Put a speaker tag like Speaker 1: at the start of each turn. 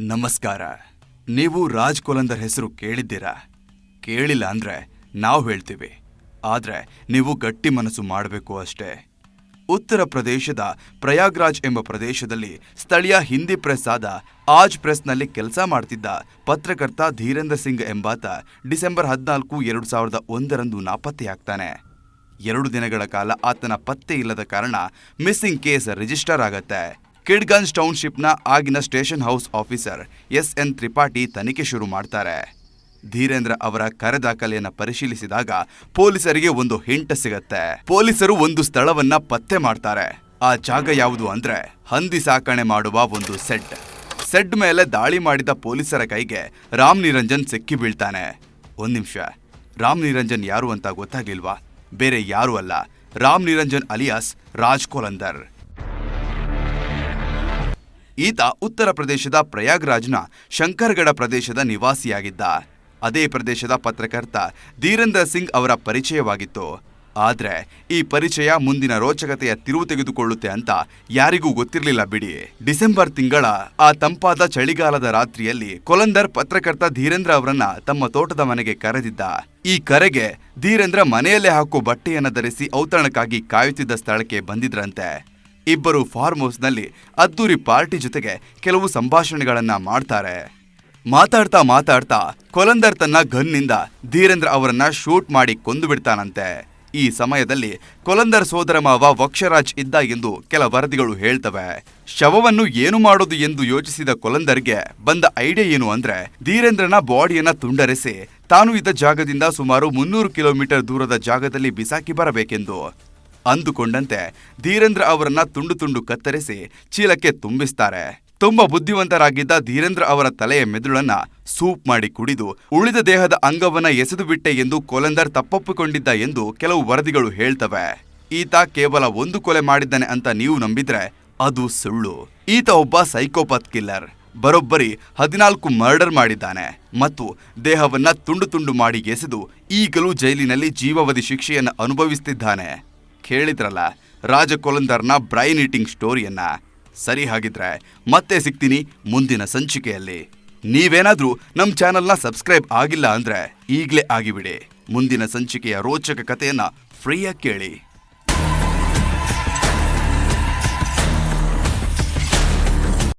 Speaker 1: ನಮಸ್ಕಾರ. ನೀವು ರಾಜ್ ಕೋಲಂದರ್ ಹೆಸರು ಕೇಳಿದ್ದೀರಾ? ಕೇಳಿಲ್ಲ ಅಂದ್ರೆ ನಾವು ಹೇಳ್ತೀವಿ. ಆದ್ರೆ ನೀವು ಗಟ್ಟಿ ಮನಸ್ಸು ಮಾಡಬೇಕು ಅಷ್ಟೇ. ಉತ್ತರ ಪ್ರದೇಶದ ಪ್ರಯಾಗ್ರಾಜ್ ಎಂಬ ಪ್ರದೇಶದಲ್ಲಿ ಸ್ಥಳೀಯ ಹಿಂದಿ ಪ್ರೆಸ್ ಆದ ಆಜ್ ಪ್ರೆಸ್ನಲ್ಲಿ ಕೆಲಸ ಮಾಡ್ತಿದ್ದ ಪತ್ರಕರ್ತ ಧೀರೇಂದ್ರ ಸಿಂಗ್ ಎಂಬಾತ ಡಿಸೆಂಬರ್ ಹದಿನಾಲ್ಕು, ಎರಡು ಸಾವಿರದ ಒಂದರಂದು ನಾಪತ್ತೆಯಾಗ್ತಾನೆ. ಎರಡು ದಿನಗಳ ಕಾಲ ಆತನ ಪತ್ತೆ ಇಲ್ಲದ ಕಾರಣ ಮಿಸ್ಸಿಂಗ್ ಕೇಸ್ ರಿಜಿಸ್ಟರ್ ಆಗತ್ತೆ. ಕಿಡ್ಗಂಜ್ ಟೌನ್ಶಿಪ್ನ ಆಗಿನ station house officer S N Tripathi ತನಿಖೆ ಶುರು ಮಾಡ್ತಾರೆ. ಧೀರೇಂದ್ರ ಅವರ ಕರೆ ದಾಖಲೆಯನ್ನ ಪರಿಶೀಲಿಸಿದಾಗ ಪೊಲೀಸರಿಗೆ ಒಂದು ಹಿಂಟ್ ಸಿಗತ್ತೆ. ಪೊಲೀಸರು ಒಂದು ಸ್ಥಳವನ್ನ ಪತ್ತೆ ಮಾಡ್ತಾರೆ. ಆ ಜಾಗ ಯಾವುದು ಅಂದ್ರೆ ಹಂದಿ ಸಾಕಣೆ ಮಾಡುವ ಒಂದು ಸೆಡ್. ಸೆಡ್ ಮೇಲೆ ದಾಳಿ ಮಾಡಿದ ಪೊಲೀಸರ ಕೈಗೆ ರಾಮ್ ನಿರಂಜನ್ ಸಿಕ್ಕಿ ಬೀಳ್ತಾನೆ. ಒಂದ್ ನಿಮಿಷ. ರಾಮ್ ನಿರಂಜನ್ ಯಾರು ಅಂತ ಗೊತ್ತಾಗ್ಲಿಲ್ವಾ? ಬೇರೆ ಯಾರು ಅಲ್ಲ. ರಾಮ್ ನಿರಂಜನ್ ಅಲಿಯಾಸ್ ರಾಜ್ ಕೊಲಂದರ್. ಈತ ಉತ್ತರ ಪ್ರದೇಶದ ಪ್ರಯಾಗ್ರಾಜ್ನ ಶಂಕರ್ಗಢ ಪ್ರದೇಶದ ನಿವಾಸಿಯಾಗಿದ್ದ. ಅದೇ ಪ್ರದೇಶದ ಪತ್ರಕರ್ತ ಧೀರೇಂದ್ರ ಸಿಂಗ್ ಅವರ ಪರಿಚಯವಾಗಿತ್ತು. ಆದರೆ ಈ ಪರಿಚಯ ಮುಂದಿನ ರೋಚಕತೆಯ ತಿರುವು ತೆಗೆದುಕೊಳ್ಳುತ್ತೆ ಅಂತ ಯಾರಿಗೂ ಗೊತ್ತಿರಲಿಲ್ಲ ಬಿಡಿ. ಡಿಸೆಂಬರ್ ತಿಂಗಳ ಆ ತಂಪಾದ ಚಳಿಗಾಲದ ರಾತ್ರಿಯಲ್ಲಿ ಕೊಲಂದರ್ ಪತ್ರಕರ್ತ ಧೀರೇಂದ್ರ ಅವರನ್ನ ತಮ್ಮ ತೋಟದ ಮನೆಗೆ ಕರೆದಿದ್ದ. ಈ ಕರೆಗೆ ಧೀರೇಂದ್ರ ಮನೆಯಲ್ಲೇ ಹಾಕೋ ಬಟ್ಟೆಯನ್ನು ಧರಿಸಿ ಔತಣಕ್ಕಾಗಿ ಕಾಯುತ್ತಿದ್ದ ಸ್ಥಳಕ್ಕೆ ಬಂದಿದ್ರಂತೆ. ಇಬ್ಬರು ಫಾರ್ಮ್ ಹೌಸ್ನಲ್ಲಿ ಅದ್ದೂರಿ ಪಾರ್ಟಿ ಜೊತೆಗೆ ಕೆಲವು ಸಂಭಾಷಣೆಗಳನ್ನ ಮಾಡ್ತಾರೆ. ಮಾತಾಡ್ತಾ ಮಾತಾಡ್ತಾ ಕೊಲಂದರ್ ತನ್ನ ಗನ್ನಿಂದ ಧೀರೇಂದ್ರ ಅವರನ್ನ ಶೂಟ್ ಮಾಡಿ ಕೊಂದು ಬಿಡ್ತಾನಂತೆ. ಈ ಸಮಯದಲ್ಲಿ ಕೊಲಂದರ್ ಸೋದರ ಮಾವ ವಕ್ಷರಾಜ್ ಇದ್ದ ಎಂದು ಕೆಲ ವರದಿಗಳು ಹೇಳ್ತವೆ. ಶವವನ್ನು ಏನು ಮಾಡೋದು ಎಂದು ಯೋಚಿಸಿದ ಕೊಲಂದರ್ಗೆ ಬಂದ ಐಡಿಯಾ ಏನು ಅಂದ್ರೆ ಧೀರೇಂದ್ರನ ಬಾಡಿಯನ್ನ ತುಂಡರಿಸಿ ತಾನು ಇದ್ದ ಜಾಗದಿಂದ ಸುಮಾರು ಮುನ್ನೂರು ಕಿಲೋಮೀಟರ್ ದೂರದ ಜಾಗದಲ್ಲಿ ಬಿಸಾಕಿ ಬರಬೇಕೆಂದು. ಅಂದುಕೊಂಡಂತೆ ಧೀರೇಂದ್ರ ಅವರನ್ನ ತುಂಡು ತುಂಡು ಕತ್ತರಿಸಿ ಚೀಲಕ್ಕೆ ತುಂಬಿಸ್ತಾರೆ. ತುಂಬಾ ಬುದ್ಧಿವಂತರಾಗಿದ್ದ ಧೀರೇಂದ್ರ ಅವರ ತಲೆಯ ಮೆದುಳನ್ನ ಸೂಪ್ ಮಾಡಿ ಕುಡಿದು ಉಳಿದ ದೇಹದ ಅಂಗವನ್ನ ಎಸೆದು ಬಿಟ್ಟೆ ಎಂದು ಕೊಲಂದರ್ ತಪ್ಪೊಪ್ಪಿಕೊಂಡಿದ್ದ ಎಂದು ಕೆಲವು ವರದಿಗಳು ಹೇಳ್ತವೆ. ಈತ ಕೇವಲ ಒಂದು ಕೊಲೆ ಮಾಡಿದ್ದಾನೆ ಅಂತ ನೀವು ನಂಬಿದ್ರೆ ಅದು ಸುಳ್ಳು. ಈತ ಒಬ್ಬ ಸೈಕೋಪಾತ್ ಕಿಲ್ಲರ್. ಬರೋಬ್ಬರಿ ಹದಿನಾಲ್ಕು ಮರ್ಡರ್ ಮಾಡಿದ್ದಾನೆ ಮತ್ತು ದೇಹವನ್ನ ತುಂಡು ತುಂಡು ಮಾಡಿ ಎಸೆದು ಈಗಲೂ ಜೈಲಿನಲ್ಲಿ ಜೀವಾವಧಿ ಶಿಕ್ಷೆಯನ್ನು ಅನುಭವಿಸ್ತಿದ್ದಾನೆ. ಕೇಳಿದ್ರಲ್ಲ ರಾಜ ಕೊಲಂದರ್ನ ಬ್ರೈನ್ ಈಟಿಂಗ್ ಸ್ಟೋರಿಯನ್ನ. ಸರಿ ಹಾಗಿದ್ರೆ ಮತ್ತೆ ಸಿಗ್ತೀನಿ ಮುಂದಿನ ಸಂಚಿಕೆಯಲ್ಲಿ. ನೀವೇನಾದ್ರೂ ನಮ್ಮ ಚಾನಲ್ನ ಸಬ್ಸ್ಕ್ರೈಬ್ ಆಗಿಲ್ಲ ಅಂದ್ರೆ ಈಗಲೇ ಆಗಿಬಿಡಿ. ಮುಂದಿನ ಸಂಚಿಕೆಯ ರೋಚಕ ಕಥೆಯನ್ನ ಫ್ರೀಯಾಗಿ ಕೇಳಿ.